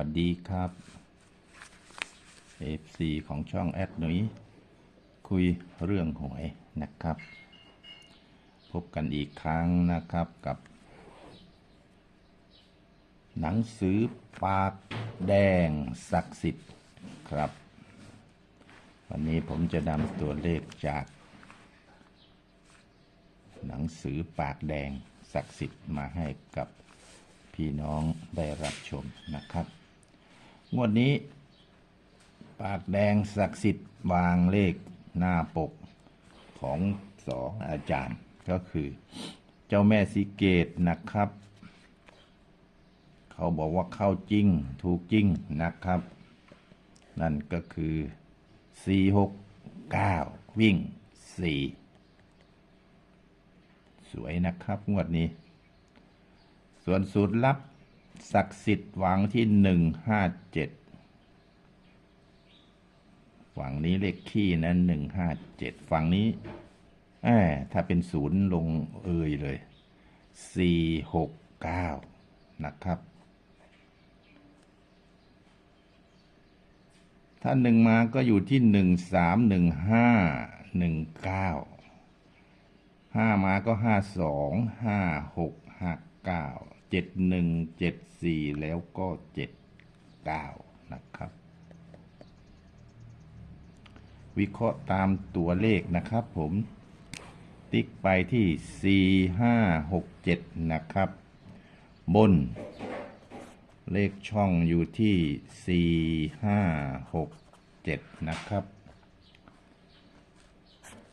วัสดีครับ FC ของช่องแอดหนุยคุยเรื่องหวยนะครับ พบกันอีกครั้งนะครับกับ หนังสือปากแดงศักดิ์สิทธิ์ครับ วันนี้ผมจะนำตัวเลขจาก หนังสือปากแดงศักดิ์สิทธิ์มาให้กับพี่น้องได้รับชมนะครับ งวดนี้ ปากแดงศักดิ์สิทธิ์วางเลขหน้าปกของสองอาจารย์ ก็คือ เจ้าแม่สีเกตนะครับ เขาบอกว่าเข้าจริง ถูกจริงนะครับ นั่นก็คือ 469 วิ่ง 4 สวยนะครับ งวดนี้ ส่วนสูตรลับ ศักดิ์สิทธิ์วางที่157ฝั่งนี้เลขขี้นะ157ฝั่งนี้แอมถ้าเป็นศูนย์ลงเอยเลย469นะครับ ถ้าหนึ่งมาก็อยู่ที่หนึ่งสามหนึ่งห้าหนึ่งเก้าห้ามาก็ห้าสองห้าหกห้าเก้า เจ็ดหนึ่งเจ็ดสี่แล้วก็เจ็ดเก้านะครับ วิเคราะห์ตามตัวเลขนะครับผมติ๊กไปที่สี่ห้าหกเจ็ดนะครับ บน เลขช่องอยู่ที่ 4 5 6 7 นะครับ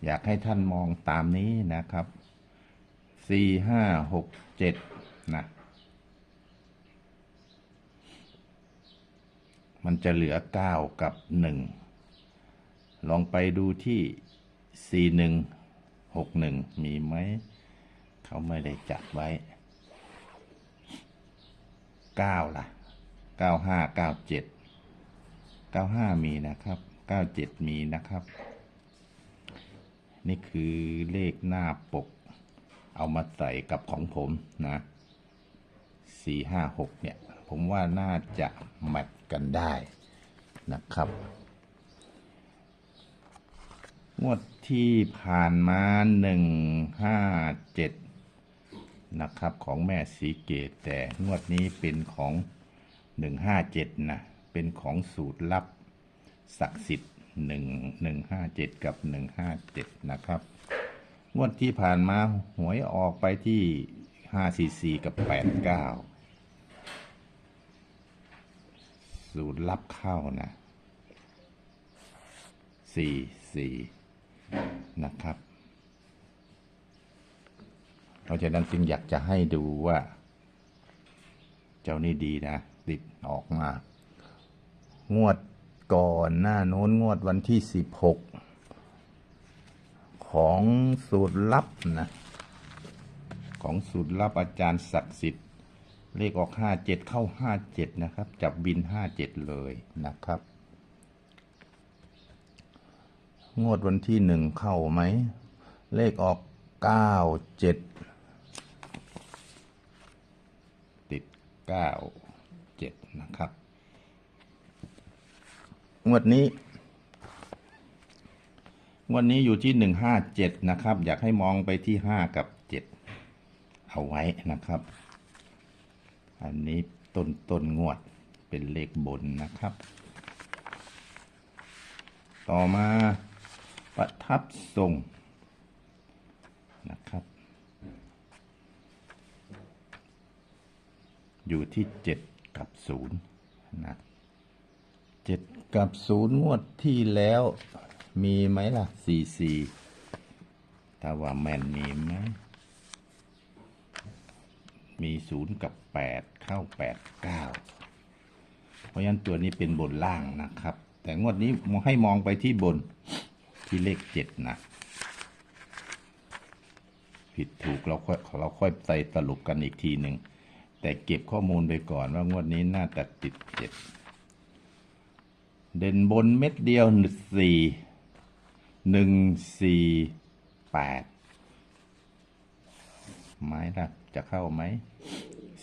อยากให้ท่านมองตามนี้นะครับ 4 5 6 7 นะ มันจะเหลือ 9 กับ 1 ลองไปดูที่ 4 1 6 1 มีไหม เขาไม่ได้จัดไว้เก้าล่ะเก้าห้าเก้าเจ็ดเก้าห้ามีนะครับเก้าเจ็ดมีนะครับ นี่คือเลขหน้าปก เอามาใส่กับของผมนะสี่ห้าหกเนี่ย ผมว่าน่าจะแมทกันได้นะครับ งวดที่ผ่านมาหนึ่งห้าเจ็ดนะครับ ของแม่สีเกตแต่งวดนี้เป็นของ157นะ เป็นของสูตรลับศักดิ์สิทธิ์1 157กับ157นะครับ งวดที่ผ่านมาหวยออกไปที่544กับ สูตรลับเข้านะ44นะครับ เพราะฉะนั้นจึงอยากจะให้ดูว่า เจ้านี่ดีนะ ติดออกมา งวดก่อนหน้าโน้นงวดวันที่สิบหกของสูตรลับนะ ของสูตรลับอาจารย์ศักดิ์สิทธิ์ เลขออกห้าเจ็ดเข้าห้าเจ็ดนะครับ จับบินห้าเจ็ดเลยนะครับ งวดวันที่หนึ่งเข้าไหม เลขออกเก้าเจ็ดติดเก้าเจ็ดนะครับ งวดนี้งวดนี้อยู่ที่หนึ่งห้าเจ็ดนะครับ อยากให้มองไปที่ห้ากับเจ็ดเอาไว้นะครับ อันนี้ต้นต้นงวดเป็นเลขบนนะครับ ต่อมาประทับทรงนะครับ อยู่ที่เจ็ดกับศูนย์นะเจ็ดกับศูนย์งวดที่แล้วมีไหมล่ะสี่สี่ถ้าว่าแม่นมีไหม มีศูนย์กับแปดเข้าแปดเก้าเพราะฉะนั้นตัวนี้เป็นบนล่างนะครับ แต่งวดนี้ให้มองไปที่บนที่เลขเจ็ดนะ ผิดถูกเราค่อยเราค่อยใส่สรุปกันอีกทีหนึ่ง แต่เก็บข้อมูลไปก่อนว่างวดนี้น่าจะติดเจ็ดเด่นบนเม็ดเดียวสี่หนึ่งสี่แปด ไม้ละจะเข้าไหม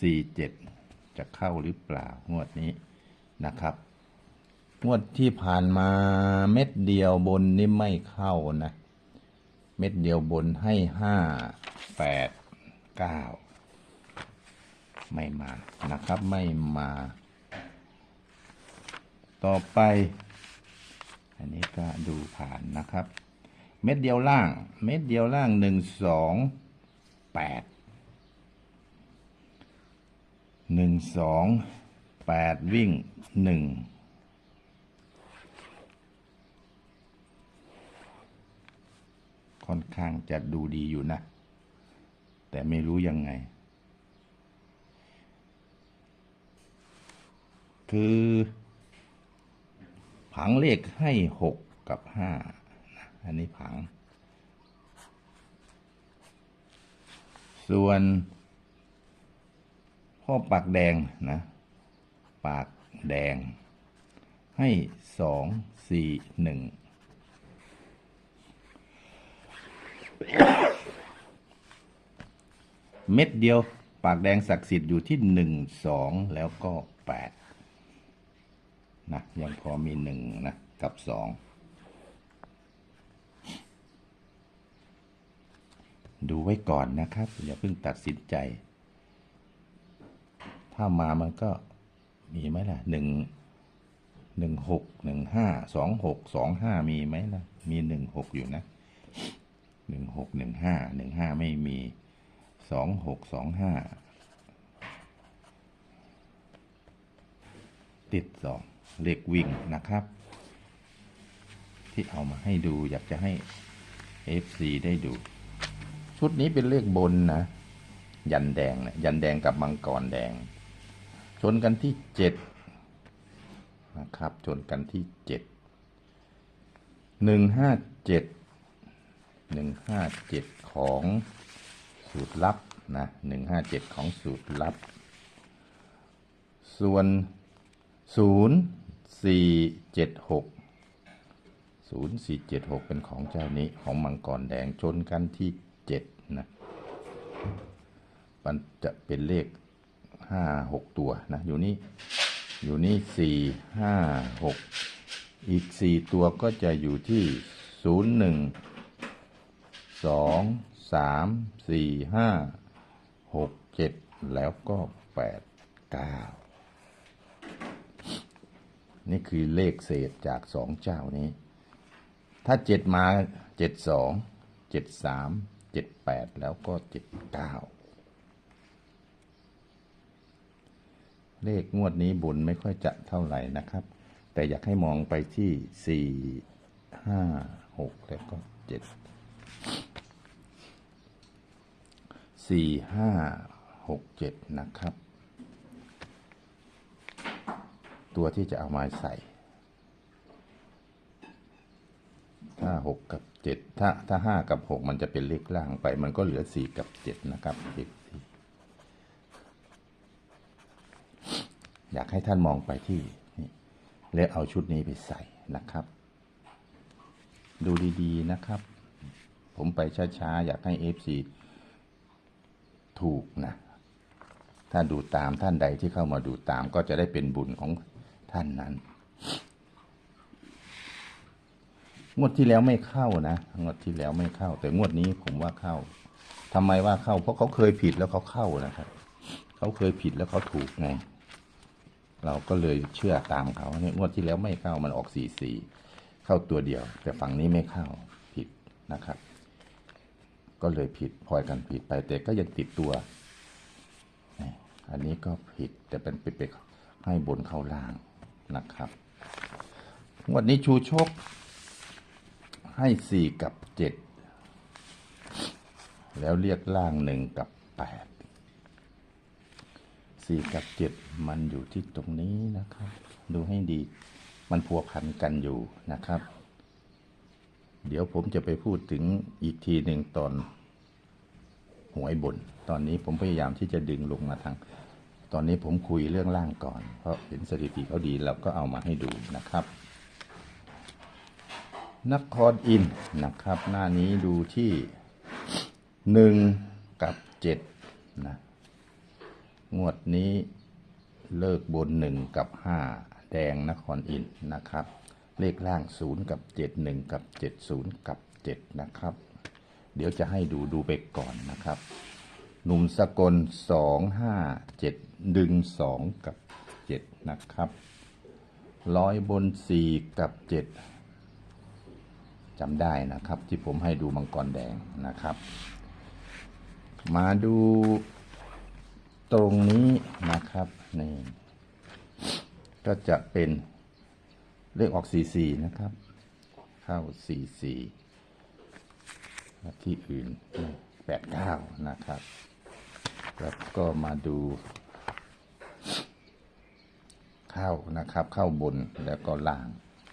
สี่เจ็ดจะเข้าหรือเปล่างวดนี้นะครับงวดที่ผ่านมาเม็ดเดียวบนนี่ไม่เข้านะ เม็ดเดียวบนให้ห้าแปดเก้าไม่มานะครับไม่มา ต่อไป อันนี้ก็ดูผ่านนะครับ เม็ดเดียวล่าง เม็ดเดียวล่างหนึ่งสองแปด หนึ่งสองแปดวิ่งหนึ่งค่อนข้างจะดูดีอยู่นะ แต่ไม่รู้ยังไง คือผังเลขให้หกกับห้าอันนี้ผัง ส่วน พ่อปากแดงนะ ปากแดง ให้สองสี่หนึ่งเม็ดเดียว ปากแดงศักดิ์สิทธิ์อยู่ที่หนึ่งสองแล้วก็แปดนะยังพอมีหนึ่งนะกับสองดูไว้ก่อนนะครับ อย่าเพิ่งตัดสินใจ ถ้ามามันก็มีไหมล่ะหนึ่งหนึ่งหกหนึ่งห้าสองหกสองห้ามีไหมล่ะ มีหนึ่งหกอยู่นะหนึ่งหกหนึ่งห้าหนึ่งห้าไม่มีสองหกสองห้าติดสองเลขวิ่งนะครับ ที่เอามาให้ดูอยากจะให้ FC ได้ดู ชุดนี้เป็นเลขบนนะ ยันแดงนะยันแดงกับมังกรแดง ชนกันที่เจ็ดนะครับ ชนกันที่เจ็ดหนึ่งห้าเจ็ดหนึ่งห้าเจ็ดของสูตรลับนะหนึ่งห้าเจ็ดของสูตรลับ ส่วนศูนย์สี่เจ็ดหกศูนย์สี่เจ็ดหกเป็นของเจ้านี้ของมังกรแดงชนกันที่เจ็ดนะ มันจะเป็นเลข ห้าหกตัวนะอยู่นี่อยู่นี่สี่ห้าหกอีกสี่ตัวก็จะอยู่ที่ศูนย์หนึ่งสองสามสี่ห้าหกเจ็ดแล้วก็แปดเก้านี่คือเลขเศษจากสองเจ้านี้ ถ้าเจ็ดมาเจ็ดสองเจ็ดสามเจ็ดแปดแล้วก็เจ็ดเก้า เลขงวดนี้บุญไม่ค่อยจะเท่าไหร่นะครับ แต่อยากให้มองไปที่สี่ห้าหกแล้วก็เจ็ดสี่ห้าหกเจ็ดนะครับ ตัวที่จะเอามาใส่ถ้าหกกับเจ็ดถ้าถ้าห้ากับหกมันจะเป็นเลขล่างไป มันก็เหลือสี่กับเจ็ดนะครับเลขสี่ อยากให้ท่านมองไปที่นี่แล้วเอาชุดนี้ไปใส่นะครับ ดูดีๆนะครับ ผมไปช้าๆ อยากให้เอฟซีถูกนะถ้าดูตามท่านใดที่เข้ามาดูตามก็จะได้เป็นบุญของท่านนั้น งวดที่แล้วไม่เข้านะงวดที่แล้วไม่เข้า แต่งวดนี้ผมว่าเข้าทำไมว่าเข้า เพราะเขาเคยผิดแล้วเขาเข้านะครับ เขาเคยผิดแล้วเขาถูกไง เราก็เลยเชื่อตามเขาเนี่ยงวดที่แล้วไม่เข้ามันออกสี่สี่เข้าตัวเดียว แต่ฝั่งนี้ไม่เข้าผิดนะครับ ก็เลยผิดพลอยกันผิดไปแต่ก็ยังติดตัว อันนี้ก็ผิดแต่เป็นไปไปให้บนเข้าล่างนะครับงวันนี้ชูชก ให้สี่กับเจ็ดแล้วเรียกล่างหนึ่งกับแปด สี่กับเจ็ดมันอยู่ที่ตรงนี้นะครับ ดูให้ดีมันพัวพันกันอยู่นะครับ เดี๋ยวผมจะไปพูดถึงอีกทีหนึ่งตอนหวยบน ตอนนี้ผมพยายามที่จะดึงลงมาทาง ตอนนี้ผมคุยเรื่องล่างก่อน เพราะเห็นสถิติเขาดีเราก็เอามาให้ดูนะครับ นครอินนะครับ หน้านี้ดูที่หนึ่งกับเจ็ดนะ งวดนี้เลิกบนหนึ่งกับห้าแดงนครอินนะครับ เลขล่าง0กับ7 1กับ70กับ7นะครับ เดี๋ยวจะให้ดูดูไปก่อนนะครับ หนุ่มสกล2 5 7ดึง2กับ7นะครับร้อยบน4กับ7จำได้นะครับที่ผมให้ดูมังกรแดงนะครับ มาดู ตรงนี้นะครับนี่ก็จะเป็นเลขออก 44 นะครับ เข้า 44 ที่อื่น 89 นะครับ แล้วก็มาดู เข้านะครับ เข้าบนแล้วก็ล่าง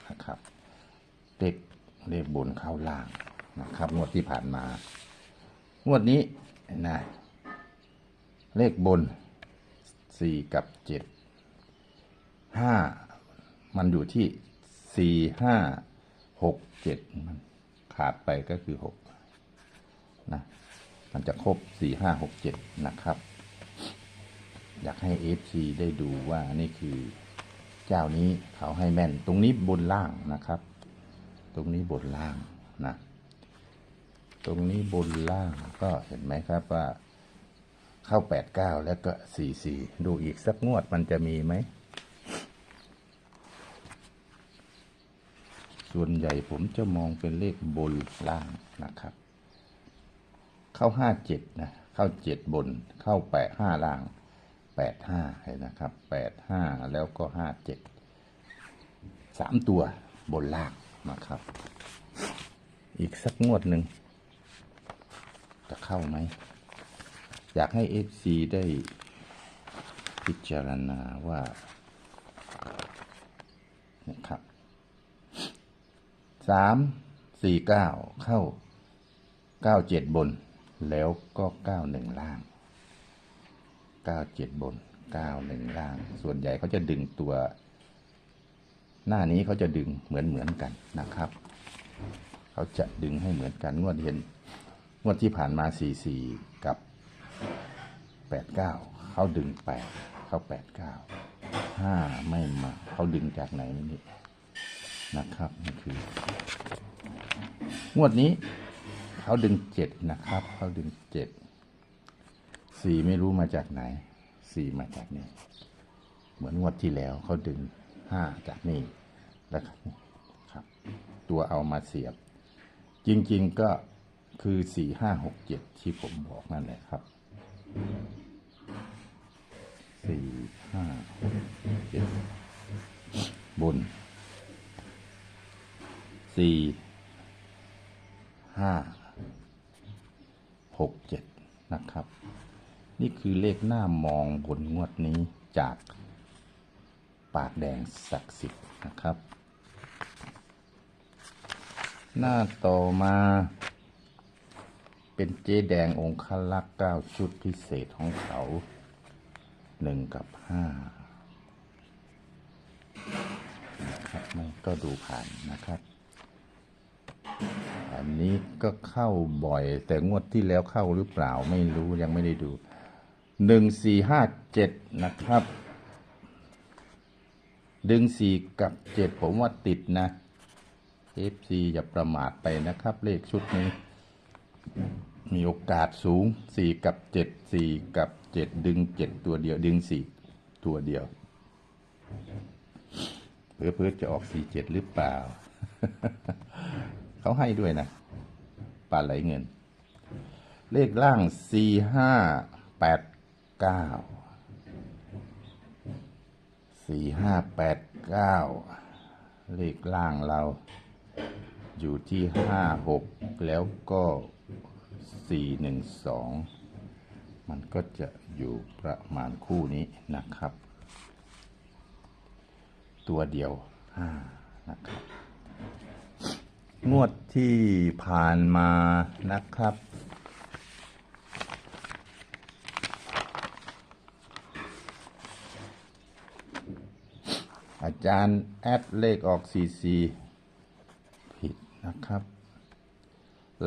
นะครับเลขเลขบนเข้าล่างนะครับ งวดที่ผ่านมา งวดนี้นะ เลขบนสี่กับเจ็ดห้ามันอยู่ที่สี่ห้าหกเจ็ดมันขาดไปก็คือหกนะ มันจะครบสี่ห้าหกเจ็ดนะครับ อยากให้เอฟซีได้ดูว่านี่คือเจ้านี้เขาให้แม่น ตรงนี้บนล่างนะครับ ตรงนี้บนล่างนะ ตรงนี้บนล่างก็เห็นไหมครับว่า เข้าแปดเก้าแล้วก็สี่สี่ดูอีกสักงวดมันจะมีไหม ส่วนใหญ่ผมจะมองเป็นเลขบนล่างนะครับ เข้าห้าเจ็ดนะ เข้าเจ็ดบน เข้าแปดห้าล่างแปดห้าเห็นนะครับแปดห้าแล้วก็ห้าเจ็ดสามตัวบนล่างนะครับ อีกสักงวดหนึ่งจะเข้าไหม อยากให้เอฟซีได้พิจารณาว่านะครับสามสี่เก้าเข้าเก้าเจ็ดบน แล้วก็เก้าหนึ่งล่างเก้าเจ็ดบนเก้าหนึ่งล่าง ส่วนใหญ่เขาจะดึงตัว หน้านี้เขาจะดึงเหมือนเหมือนกันนะครับเขาจะดึงให้เหมือนกันงวดเห็นงวดที่ผ่านมา44 กับ89เขาดึง8เขา89 5ไม่มาเขาดึงจากไหนนี่นะครับนี่คืองวดนี้เขาดึง7นะครับเขาดึง7 4ไม่รู้มาจากไหน4มาจากนี่เหมือนงวดที่แล้วเขาดึง5จากนี่แล้วครับ ตัวเอามาเสียบ จริง ๆก็คือสี่ห้าหกเจ็ดที่ผมบอกนั่นแหละครับ สี่ห้าหกเจ็ดบนสี่ห้าหกเจ็ดนะครับ นี่คือเลขหน้ามองบนงวดนี้จากปากแดงศักดิ์สิทธิ์นะครับ หน้าต่อมา เป็นเจ๊แดงองค์คลักษ์เก้าชุดพิเศษของเขาหนึ่งกับห้านะครับไม่ก็ดูผ่านนะครับ อันนี้ก็เข้าบ่อย แต่งวดที่แล้วเข้าหรือเปล่าไม่รู้ยังไม่ได้ดูหนึ่งสี่ห้าเจ็ดนะครับ ดึงสี่กับเจ็ดผมว่าติดนะ FC อย่าประมาทไปนะครับ เลขชุดนี้ มีโอกาสสูง 4 กับ 7 4 กับ 7 ดึง 7 ตัวเดียว ดึง 4 ตัวเดียว เพื่อเพื่อจะออก 4 7 หรือเปล่า เขาให้ด้วยนะปลาไหลเงิน เลขล่าง 4 5 8 9 4 5 8 9 เลขล่างเรา อยู่ที่ห้าหกแล้วก็ สี่หนึ่งสองมันก็จะอยู่ประมาณคู่นี้นะครับ ตัวเดียวห้านะครับ งวดที่ผ่านมานะครับอาจารย์แอดเลขออกซีซีผิดนะครับ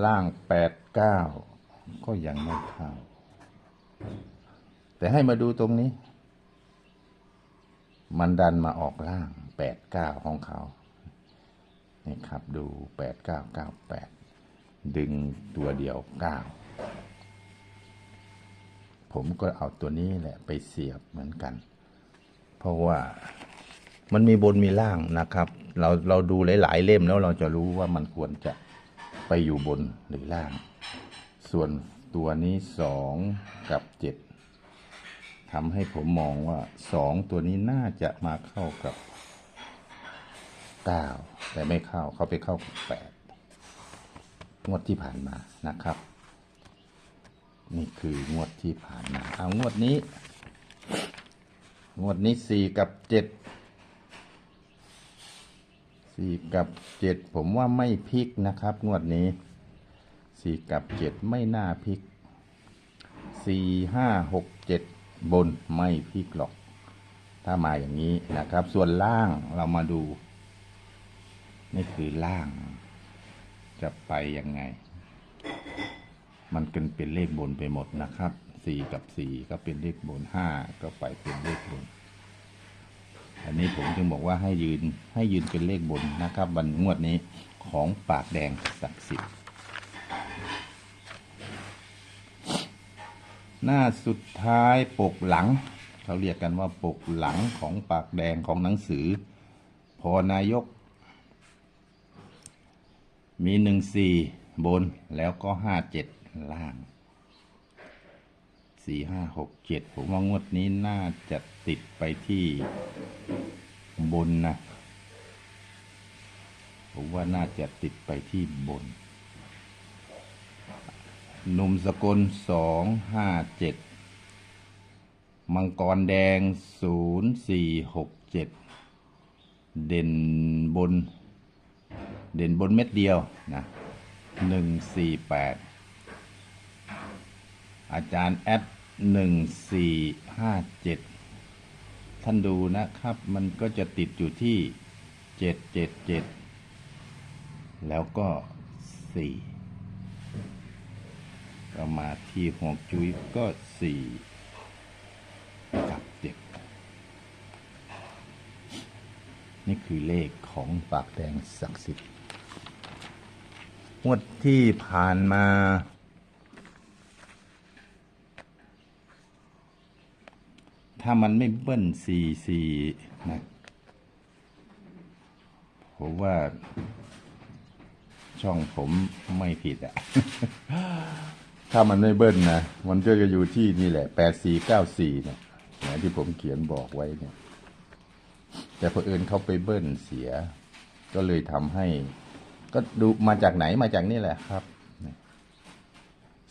ล่างแปด เก้าก็ยังไม่เข้าแต่ให้มาดูตรงนี้ มันดันมาออกล่างแปดเก้าของเขานี่ครับดูแปดเก้าเก้าแปดดึงตัวเดียวเก้าผมก็เอาตัวนี้แหละไปเสียบเหมือนกัน เพราะว่ามันมีบนมีล่างนะครับ เราเราดูหลาย ๆ เล่มแล้วเราจะรู้ว่ามันควรจะไปอยู่บนหรือล่าง ส่วนตัวนี้สองกับเจ็ดทำให้ผมมองว่าสองตัวนี้น่าจะมาเข้ากับเก้าแต่ไม่เข้าเขาไปเข้ากับแปดงวดที่ผ่านมานะครับ นี่คืองวดที่ผ่านมาเอางวดนี้ งวดนี้สี่กับเจ็ดสี่กับเจ็ดผมว่าไม่พลิกนะครับ งวดนี้ สี่กับเจ็ดไม่น่าพลิกสี่ห้าหกเจ็ดบนไม่พลิกหรอก ถ้ามาอย่างนี้นะครับ ส่วนล่างเรามาดู นี่คือล่าง จะไปยังไง มันกันเป็นเลขบนไปหมดนะครับสี่กับสี่ก็เป็นเลขบนห้าก็ไปเป็นเลขบน อันนี้ผมจึงบอกว่าให้ยืนให้ยืนเป็นเลขบนนะครับ วันงวดนี้ของปากแดงศักดิ์สิทธิ์ หน้าสุดท้ายปกหลัง เขาเรียกกันว่าปกหลังของปากแดงของหนังสือ พอนายก มีหนึ่งสี่บนแล้วก็ห้าเจ็ดล่างสี่ห้าหกเจ็ดผมว่างวดนี้น่าจะติดไปที่บนนะ ผมว่าน่าจะติดไปที่บน หนุ่มสกลสองห้าเจ็ดมังกรแดงศูนย์สี่หกเจ็ดเด่นบน เด่นบนเม็ดเดียวนะหนึ่งสี่แปดอาจารย์แอดหนึ่งสี่ห้าเจ็ดท่านดูนะครับ มันก็จะติดอยู่ที่เจ็ดเจ็ดเจ็ดแล้วก็สี่ ก็มาที่หวงจุ้ยก็สี่กับเจ็ดนี่คือเลขของปากแดงศักดิ์สิทธิ์งวดที่ผ่านมา ถ้ามันไม่เบิ้ลสี่สี่นะผมว่าช่องผมไม่ผิดอะ ถ้ามันไม่เบิ้ลนะ มันก็จะอยู่ที่นี่แหละแปดสี่เก้าสี่เนี่ยนะที่ผมเขียนบอกไว้เนี่ย แต่เผอิญเขาไปเบิ้ลเสีย ก็เลยทำให้ ก็ดูมาจากไหนมาจากนี่แหละครับ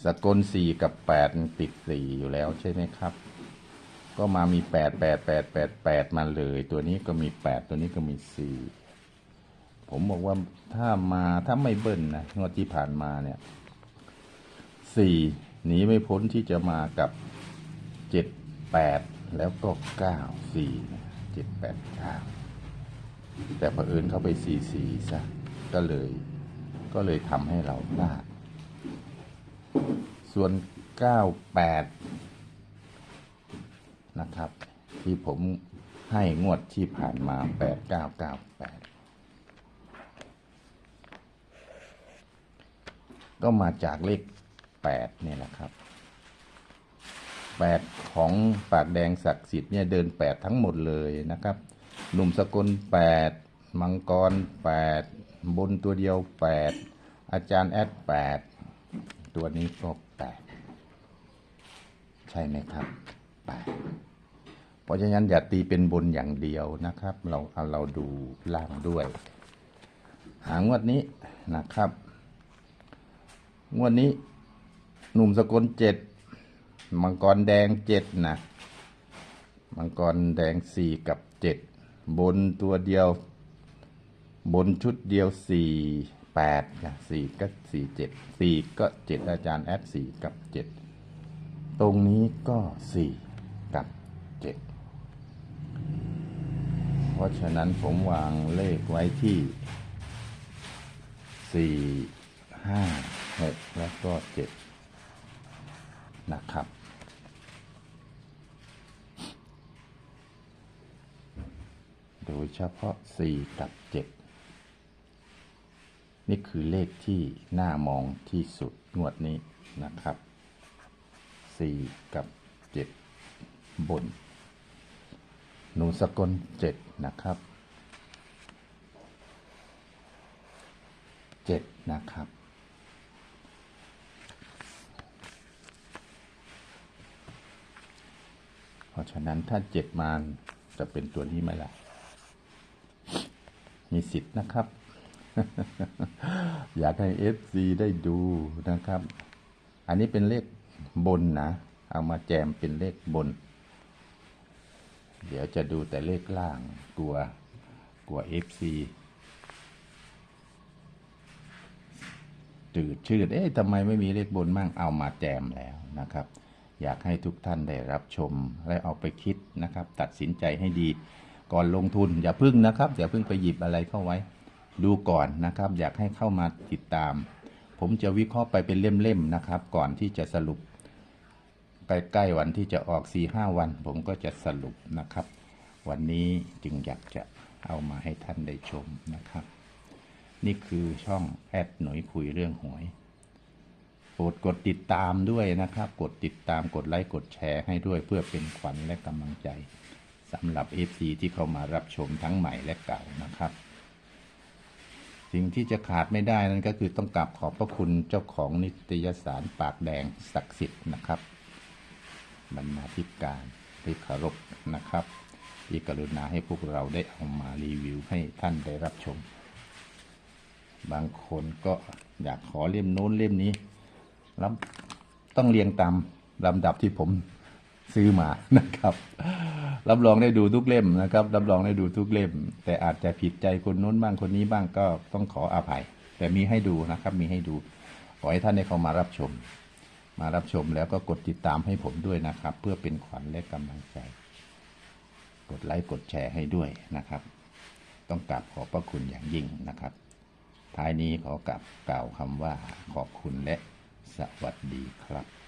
สกลสี่กับแปดติดสี่อยู่แล้วใช่ไหมครับ ก็มามีแปดแปดแปดแปดแปดมาเลย ตัวนี้ก็มีแปดตัวนี้ก็มีสี่ผมบอกว่าถ้ามาถ้าไม่เบิ้ลนะงวดที่ผ่านมาเนี่ย สี่หนีไม่พ้นที่จะมากับเจ็ดแปดแล้วก็เก้าสี่เจ็ดแปดเก้าแต่เผอิญเขาไปสี่สี่ซะก็เลย ก็เลยทำให้เราพลาด ส่วนเก้าแปดนะครับ ที่ผมให้งวดที่ผ่านมาแปดเก้าเก้าแปดก็มาจากเลข แปดเนี่ยแหละครับแปดของปากแดงศักดิ์สิทธิ์เนี่ยเดินแปดทั้งหมดเลยนะครับ หนุ่มสกลแปดมังกรแปดบนตัวเดียวแปดอาจารย์แอดแปดตัวนี้ก็แปดใช่ไหมครับแปดเพราะฉะนั้นอย่าตีเป็นบนอย่างเดียวนะครับ เราเอาเราดูล่างด้วย หางวดนี้นะครับ งวดนี้ หนุ่มสกลเจ็ดมังกรแดงเจ็ดนะมังกรแดงสี่กับเจ็ดบนตัวเดียว บนชุดเดียวสี่แปดนะสี่ก็สี่เจ็ดสี่ก็เจ็ดอาจารย์แอดสี่กับเจ็ดตรงนี้ก็สี่กับเจ็ดเพราะฉะนั้นผมวางเลขไว้ที่สี่ห้าหกแล้วก็เจ็ด นะครับ โดยเฉพาะ 4 กับ 7 นี่คือเลขที่น่ามองที่สุดงวดนี้นะครับ 4 กับ 7 บน หนูสกล 7 นะครับ 7 นะครับ เพ ราะฉะนั้นถ้าเจ็ดมานจะเป็นตัวนี้ไหมล่ะ มีสิทธิ์นะครับ อยากให้ FC ได้ดูนะครับ อันนี้เป็นเลขบนนะ เอามาแจมเป็นเลขบน เดี๋ยวจะดูแต่เลขล่างกลัวกลัว FC จืดชืดเอ๊ะทำไมไม่มีเลขบนมั่งเอามาแจมแล้วนะครับ อยากให้ทุกท่านได้รับชมและเอาไปคิดนะครับ ตัดสินใจให้ดี ก่อนลงทุนอย่าพึ่งนะครับอย่าพึ่งไปหยิบอะไรเข้าไว้ ดูก่อนนะครับ อยากให้เข้ามาติดตาม ผมจะวิเคราะห์ไปเป็นเล่มๆนะครับ ก่อนที่จะสรุป ใกล้ๆวันที่จะออก4ีห้าวัน ผมก็จะสรุปนะครับ วันนี้จึงอยากจะเอามาให้ท่านได้ชมนะครับ นี่คือช่องแอดหน่อยคุยเรื่องหวย โปรดกดติดตามด้วยนะครับ กดติดตามกดไลค์กดแชร์ให้ด้วยเพื่อเป็นขวัญและกำลังใจสำหรับ FC ที่เข้ามารับชมทั้งใหม่และเก่านะครับ สิ่งที่จะขาดไม่ได้นั่นก็คือต้องกราบขอบพระคุณเจ้าของนิตยสารปากแดงศักดิ์สิทธิ์นะครับบรรณาธิการที่เคารพนะครับ ที่กรุณาให้พวกเราได้เอามารีวิวให้ท่านได้รับชม บางคนก็อยากขอเล่มโน้นเล่มนี้ แล้วต้องเรียงตามลำดับที่ผมซื้อมานะครับรับรองได้ดูทุกเล่มนะครับ รับรองได้ดูทุกเล่ม แต่อาจจะผิดใจคนโน้นบ้างคนนี้บ้างก็ต้องขออภัย แต่มีให้ดูนะครับ มีให้ดูขอให้ท่านได้เข้ามารับชม มารับชมแล้วก็กดติดตามให้ผมด้วยนะครับ เพื่อเป็นขวัญและกำลังใจ กดไลค์กดแชร์ให้ด้วยนะครับ ต้องกราบขอบพระคุณอย่างยิ่งนะครับ ท้ายนี้ขอกลับกล่าวคำว่าขอบคุณและ สวัสดีครับ